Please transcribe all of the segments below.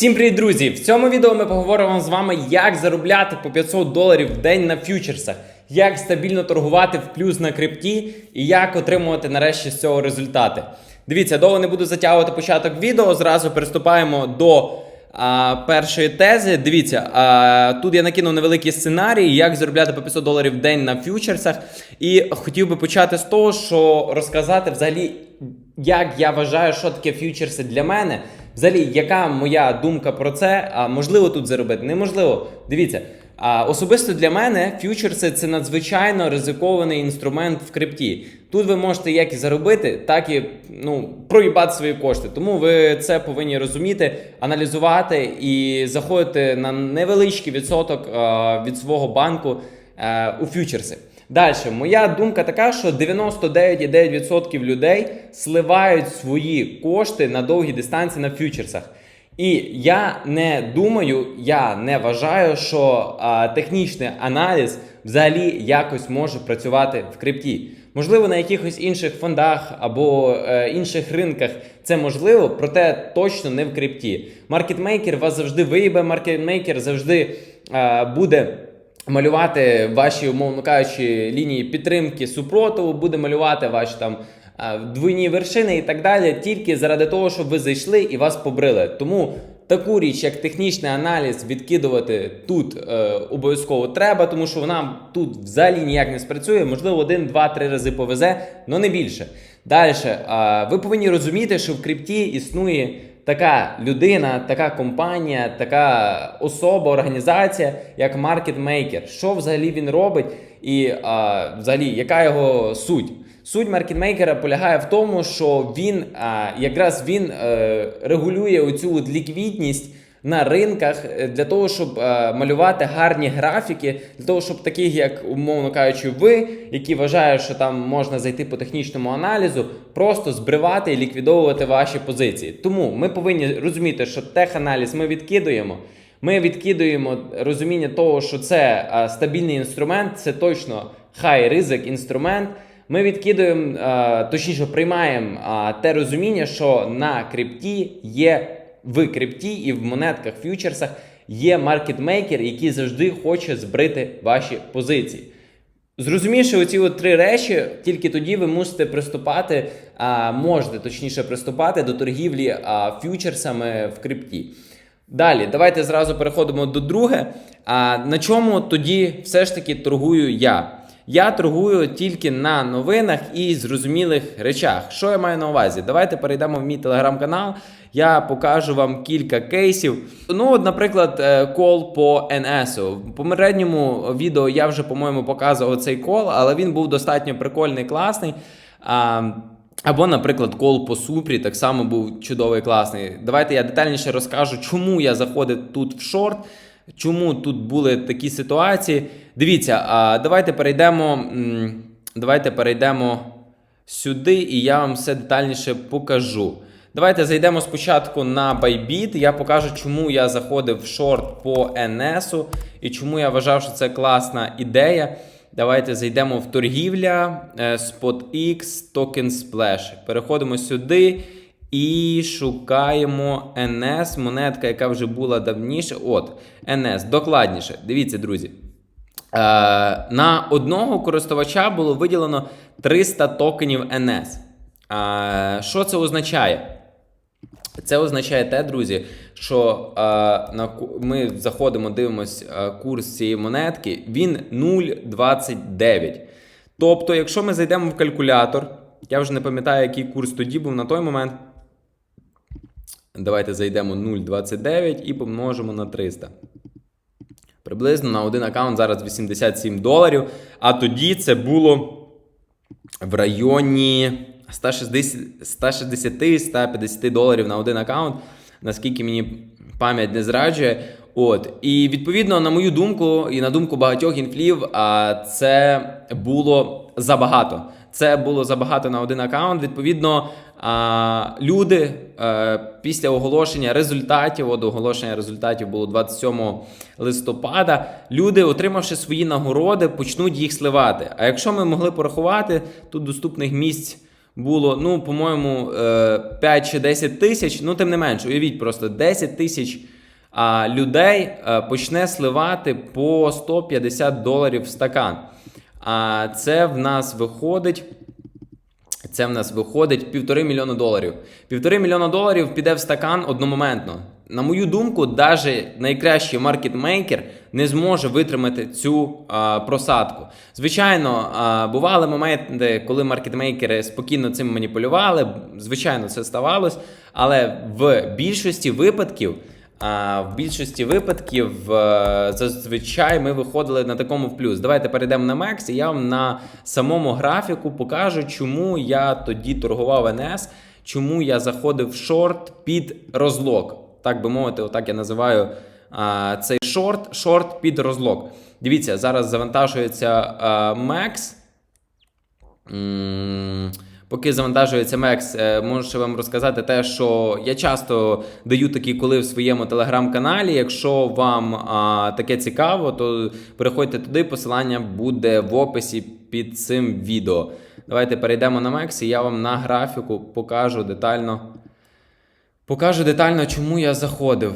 Всім привіт, друзі! В цьому відео ми поговоримо з вами, як заробляти по 500 доларів в день на фьючерсах, як стабільно торгувати в плюс на крипті і як отримувати нарешті з цього результати. Дивіться, довго не буду затягувати початок відео. Зразу приступаємо до а, першої тези. Дивіться, а, тут я накинув невеликий сценарій, як заробляти по 500 доларів в день на фьючерсах. І хотів би почати з того, що розказати взагалі, як я вважаю, що таке фьючерси для мене. Взагалі, яка моя думка про це? А можливо тут заробити? Неможливо. Дивіться. А особисто для мене фьючерси це надзвичайно ризикований інструмент в крипті. Тут ви можете як і заробити, так і ну, проїбати свої кошти. Тому ви це повинні розуміти, аналізувати і заходити на невеличкий відсоток від свого банку е, у фьючерси. Далі, моя думка така, що 99,9% людей сливають свої кошти на довгі дистанції на фьючерсах. І я не думаю, я не вважаю, що а, технічний аналіз взагалі якось може працювати в крипті. Можливо, на якихось інших фондах або е, інших ринках це можливо, проте точно не в крипті. Маркетмейкер вас завжди виїбе, маркетмейкер завжди е, буде. Малювати ваші, умовно кажучи, лінії підтримки супротиву, буде малювати ваші там а, двойні вершини і так далі, тільки заради того, щоб ви зайшли і вас побрили. Тому таку річ, як технічний аналіз, відкидувати тут е, обов'язково треба, тому що вона тут взагалі ніяк не спрацює. Можливо, один, два, три рази повезе, але не більше. Далі, е, ви повинні розуміти, що в крипті існує така людина, така компанія, така особа, організація, як маркетмейкер. Що взагалі він робить, і а, взагалі яка його суть? Суть маркетмейкера полягає в тому, що він а, якраз він а, регулює оцю ліквідність. На ринках е, для того, щоб е, малювати гарні графіки, для того, щоб таких, як умовно кажучи, ви, які вважають, що там можна зайти по технічному аналізу, просто збривати і ліквідовувати ваші позиції. Тому ми повинні розуміти, що теханаліз ми відкидуємо. Ми відкидуємо розуміння того, що це а, стабільний інструмент, це точно хай ризик інструмент. Ми відкидуємо, точніше, приймаємо те розуміння, що на крипті є в крипті і в монетках фьючерсах є маркетмейкер, який завжди хоче збрити ваші позиції. Зрозумівши оці от три речі, тільки тоді ви мусите приступати, а, можете точніше приступати до торгівлі а, фьючерсами в крипті. Далі, давайте зразу переходимо до друге. А на чому тоді все ж таки торгую я? Я торгую тільки на новинах і зрозумілих речах. Що я маю на увазі? Давайте перейдемо в мій телеграм-канал. Я покажу вам кілька кейсів. Ну, от, наприклад, е, кол по НСу. В попередньому відео я вже, по-моєму, показував цей кол, але він був достатньо прикольний, класний. А, або, наприклад, кол по супрі так само був чудовий, класний. Давайте я детальніше розкажу, чому я заходив тут в шорт, чому тут були такі ситуації. Дивіться, а давайте перейдемо. Давайте перейдемо сюди, і я вам все детальніше покажу. Давайте зайдемо спочатку на Bybit. Я покажу, чому я заходив в шорт по NS і чому я вважав, що це класна ідея. Давайте зайдемо в торгівля, е, SpotX, Token Splash. Переходимо сюди і шукаємо NS, монетка, яка вже була давніше. От, NS, докладніше. Дивіться, друзі. Е, на одного користувача було виділено 300 токенів NS. Е, що це означає? Це означає те, друзі, що е, на, ми заходимо, дивимося е, курс цієї монетки, він 0,29. Тобто, якщо ми зайдемо в калькулятор, я вже не пам'ятаю, який курс тоді був на той момент. Давайте зайдемо 0,29 і помножимо на 300. Приблизно на один аккаунт зараз 87 доларів. А тоді це було в районі 160-150 доларів на один аккаунт, наскільки мені пам'ять не зраджує. От. І відповідно, на мою думку, і на думку багатьох інфлів, це було забагато. Це було забагато на один аккаунт. Відповідно, люди е, після оголошення результатів, от оголошення результатів було 27 листопада. Люди, отримавши свої нагороди, почнуть їх сливати. А якщо ми могли порахувати, тут доступних місць було, ну, по-моєму, е, 5 чи 10 тисяч. Ну, тим не менш, уявіть просто 10 тисяч людей е, почне сливати по 150 доларів в стакан. А це в нас виходить. Це в нас виходить півтори мільйона доларів. Півтори мільйона доларів піде в стакан одномоментно. На мою думку, навіть найкращий маркетмейкер не зможе витримати цю а, просадку. Звичайно, а, бували моменти, коли маркетмейкери спокійно цим маніпулювали. Звичайно, це ставалось. Але в більшості випадків. А в більшості випадків е, зазвичай ми виходили на такому в плюс. Давайте перейдемо на Мекс, і я вам на самому графіку покажу, чому я тоді торгував НС, чому я заходив в шорт під розлог. Так би мовити, отак я називаю а, цей шорт, шорт під розлог. Дивіться, зараз завантажується а. М, Поки завантажується Мекс, можу вам розказати те, що я часто даю такі коли в своєму телеграм-каналі. Якщо вам а, таке цікаво, то переходьте туди. Посилання буде в описі під цим відео. Давайте перейдемо на Мекс, і я вам на графіку покажу детально. Покажу детально, чому я заходив.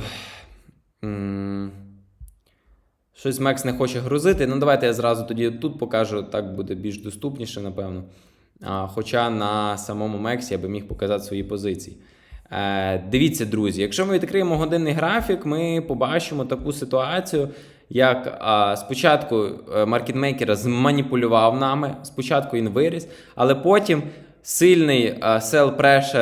Щось Мекс не хоче грузити. Ну, давайте я зразу тоді тут покажу, так буде більш доступніше, напевно. Хоча на самому Мексі я би міг показати свої позиції. Е, дивіться, друзі, якщо ми відкриємо годинний графік, ми побачимо таку ситуацію, як спочатку е, маркетмейкер зманіпулював нами, спочатку він виріс, але потім сильний е,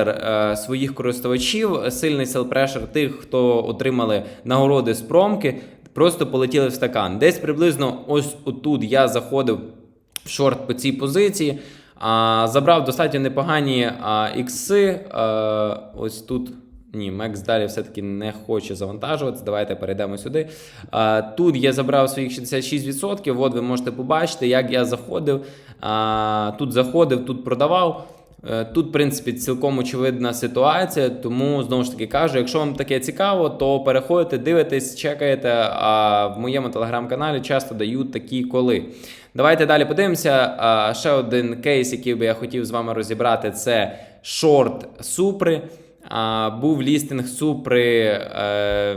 е, своїх користувачів, сильний pressure тих, хто отримали нагороди з промки, просто полетіли в стакан. Десь приблизно ось отут я заходив в шорт по цій позиції. Забрав достатньо непогані ікси. А, ось тут. Ні, Мекс далі все-таки не хоче завантажуватися. Давайте перейдемо сюди. Тут я забрав своїх 66%. От ви можете побачити, як я заходив. Тут заходив, тут продавав. Е, Тут, в принципі, цілком очевидна ситуація, тому знову ж таки кажу, якщо вам таке цікаво, то переходите, дивитесь, чекаєте. А в моєму телеграм-каналі часто дають такі коли. Давайте далі подивимося. Ще один кейс, який би я хотів з вами розібрати, це шорт Супри. Був лістинг Супри е,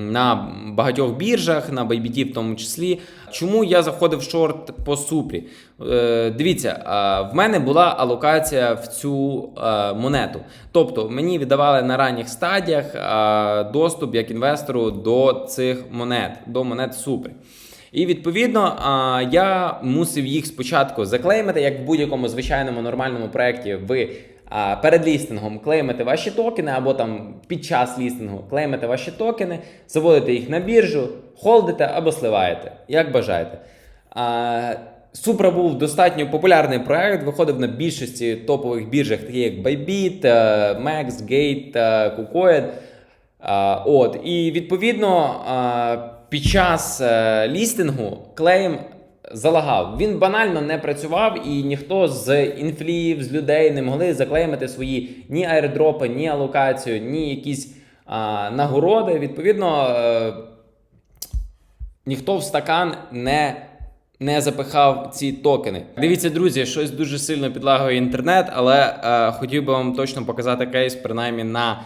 на багатьох біржах, на BayBT в тому числі. Чому я заходив в шорт по Супрі? Е, Дивіться, а, в мене була алокація в цю е, монету. Тобто мені віддавали на ранніх стадіях е, доступ як інвестору до цих монет, до монет Супри. І відповідно я мусив їх спочатку заклеймити, як в будь-якому звичайному нормальному проєкті ви перед лістингом клеймите ваші токени, або там під час лістингу клеймите ваші токени, заводите їх на біржу, холдите або сливаєте, як бажаєте. Супра був достатньо популярний проект, виходив на більшості топових біржах, такі як Bybit, е, Max, Gate, е, KuCoin. От, і відповідно під час е, лістингу клейм залагав. Він банально не працював, і ніхто з інфлів, з людей не могли заклеймити свої ні аірдропи, ні алокацію, ні якісь а, нагороди. Відповідно, е, ніхто в стакан не. Не запихав ці токени. Дивіться, друзі, щось дуже сильно підлагує інтернет, але е, хотів би вам точно показати кейс, принаймні на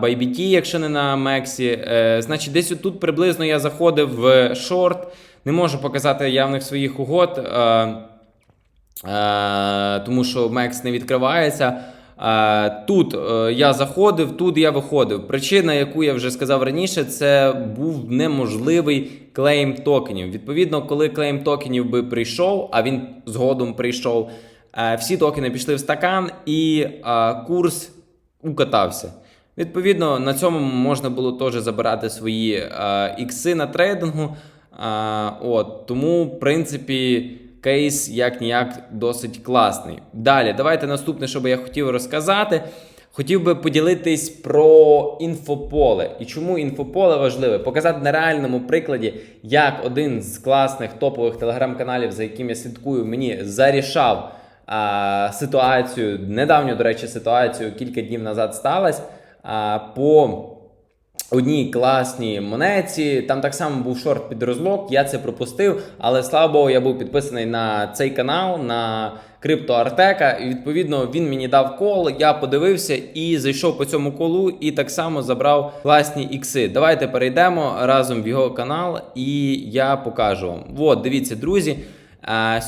ByBT, якщо не на Мексі. Е, значить, десь тут приблизно я заходив в шорт. Не можу показати явних своїх угод, е, е, тому що Мекс не відкривається. Е, тут е, я заходив, тут я виходив. Причина, яку я вже сказав раніше, це був неможливий клейм токенів. Відповідно, коли клейм токенів би прийшов, а він згодом прийшов, е, всі токени пішли в стакан і курс укатався. Відповідно, на цьому можна було теж забирати свої ікси на трейдингу. Е, от, тому, в принципі, кейс як ніяк досить класний. Далі, давайте наступне, що би я хотів розказати. Хотів би поділитись про інфополе. І чому інфополе важливе? Показати на реальному прикладі, як один з класних топових телеграм-каналів, за яким я слідкую, мені зарішав а, ситуацію, недавню, до речі, ситуацію кілька днів назад сталася. А, по одній класній монеті. Там так само був шорт під розлог, я це пропустив, але слава Богу, я був підписаний на цей канал, на Крипто Артека. І відповідно він мені дав кол. Я подивився і зайшов по цьому колу, і так само забрав класні ікси. Давайте перейдемо разом в його канал, і я покажу вам. От, дивіться, друзі.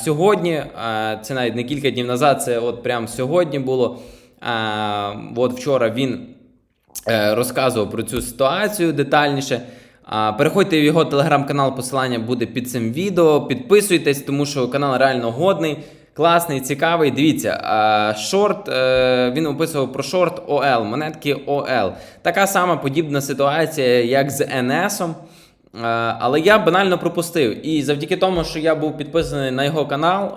Сьогодні, це навіть не кілька днів назад, це от прям сьогодні було. От вчора він е, розказував про цю ситуацію детальніше. Переходьте в його телеграм-канал, посилання буде під цим відео. Підписуйтесь, тому що канал реально годний, класний, цікавий. Дивіться, шорт е, він описував про шорт ОЛ, монетки ОЛ. Така сама подібна ситуація, як з НСом. Е, Але я банально пропустив. І завдяки тому, що я був підписаний на його канал,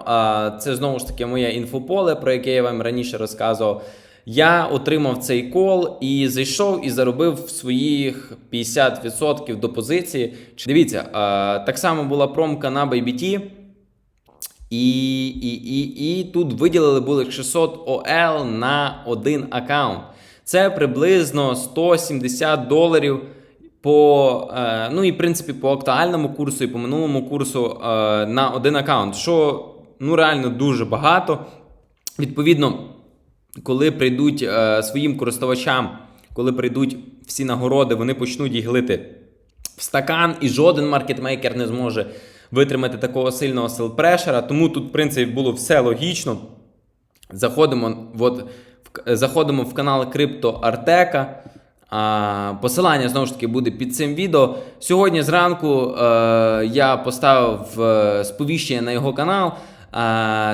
це знову ж таки моє інфополе, про яке я вам раніше розказував. Я отримав цей кол і зайшов і заробив своїх 50% до позиції. Дивіться, так само була промка на BBT. І, і, і, і тут виділили були 600 ОЛ на один аккаунт. Це приблизно 170 доларів по, е, ну і в принципі по актуальному курсу і по минулому курсу е, на один аккаунт, що ну реально дуже багато. Відповідно, коли прийдуть е, своїм користувачам, коли прийдуть всі нагороди, вони почнуть їх лити в стакан, і жоден маркетмейкер не зможе витримати такого сильного селпрешера. Тому тут, в принципі, було все логічно. Заходимо, от, в, заходимо в канал Крипто Артека. А, посилання знову ж таки буде під цим відео. Сьогодні зранку е, я поставив е, сповіщення на його канал.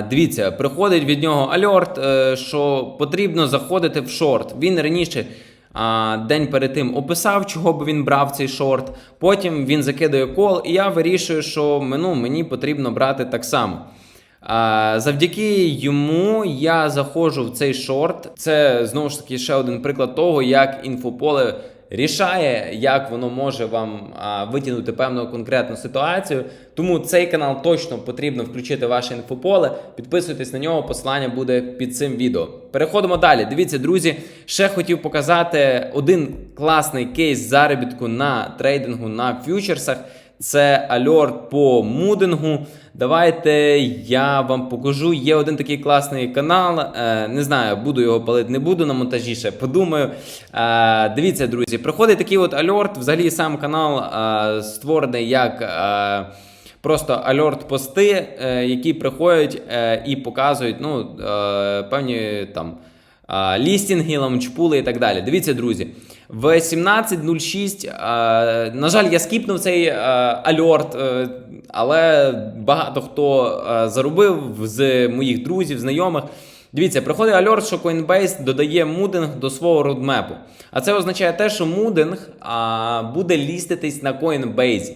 Дивіться, приходить від нього альорт, е, що потрібно заходити в шорт. Він раніше а, день перед тим описав, чого би він брав цей шорт. Потім він закидає кол, і я вирішую, що ну, мені потрібно брати так само. Завдяки йому я заходжу в цей шорт. Це знову ж таки ще один приклад того, як інфополе рішає, як воно може вам витягнути певну конкретну ситуацію. Тому цей канал точно потрібно включити в ваше інфополе. Підписуйтесь на нього, посилання буде під цим відео. Переходимо далі. Дивіться, друзі, ще хотів показати один класний кейс заробітку на трейдингу на фьючерсах. Це альорт по мудингу. Давайте я вам покажу. Є один такий класний канал. Е, не знаю, буду його палити, не буду на монтажі ще подумаю. Е, дивіться, друзі, приходить такий от альорт. Взагалі сам канал е, створений як. Просто альорт пости, які приходять і показують ну, певні там лістінги, ламчпули і так далі. Дивіться, друзі. В 17.06, на жаль, я скіпнув цей альорт, е, але багато хто заробив з моїх друзів, знайомих. Дивіться, приходить альорт, що Coinbase додає мудинг до свого родмепу. А це означає те, що мудинг буде ліститись на Coinbase.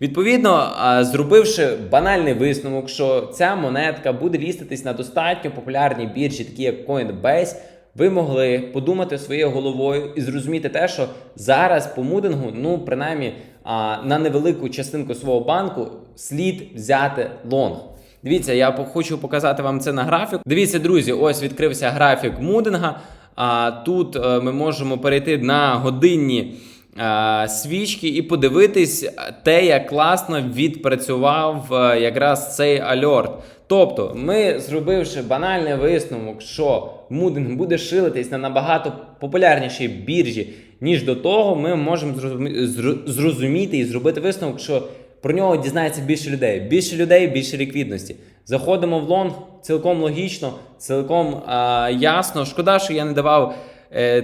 Відповідно, зробивши банальний висновок, що ця монетка буде ліститись на достатньо популярній біржі, такі як Coinbase, ви могли подумати своєю головою і зрозуміти те, що зараз по мудингу, ну принаймні на невелику частинку свого банку слід взяти лонг. Дивіться, я хочу показати вам це на графік. Дивіться, друзі, ось відкрився графік мудинга. А тут е, ми можемо перейти на годинні свічки і подивитись те, як класно відпрацював е, якраз цей альорт. Тобто, ми, зробивши банальний висновок, що мудинг буде шилитись на набагато популярнішій біржі, ніж до того, ми можемо зрозуміти і зробити висновок, що про нього дізнається більше людей. Більше людей, більше ліквідності. Заходимо в лонг, цілком логічно, цілком а, ясно. Шкода, що я не давав е,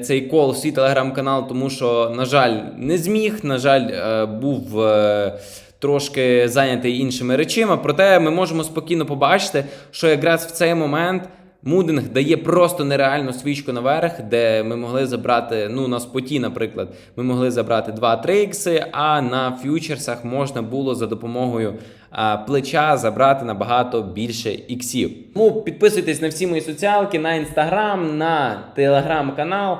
цей кол в свій телеграм-канал, тому що, на жаль, не зміг. На жаль, е, був. Е, Трошки зайнятий іншими речима, проте ми можемо спокійно побачити, що якраз в цей момент Мудинг дає просто нереальну свічку наверх, де ми могли забрати, ну на споті, наприклад, ми могли забрати 2-3 ікси, а на фьючерсах можна було за допомогою плеча забрати набагато більше іксів. Тому підписуйтесь на всі мої соціалки, на інстаграм, на телеграм-канал.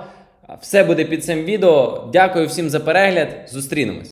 Все буде під цим відео. Дякую всім за перегляд. Зустрінемось.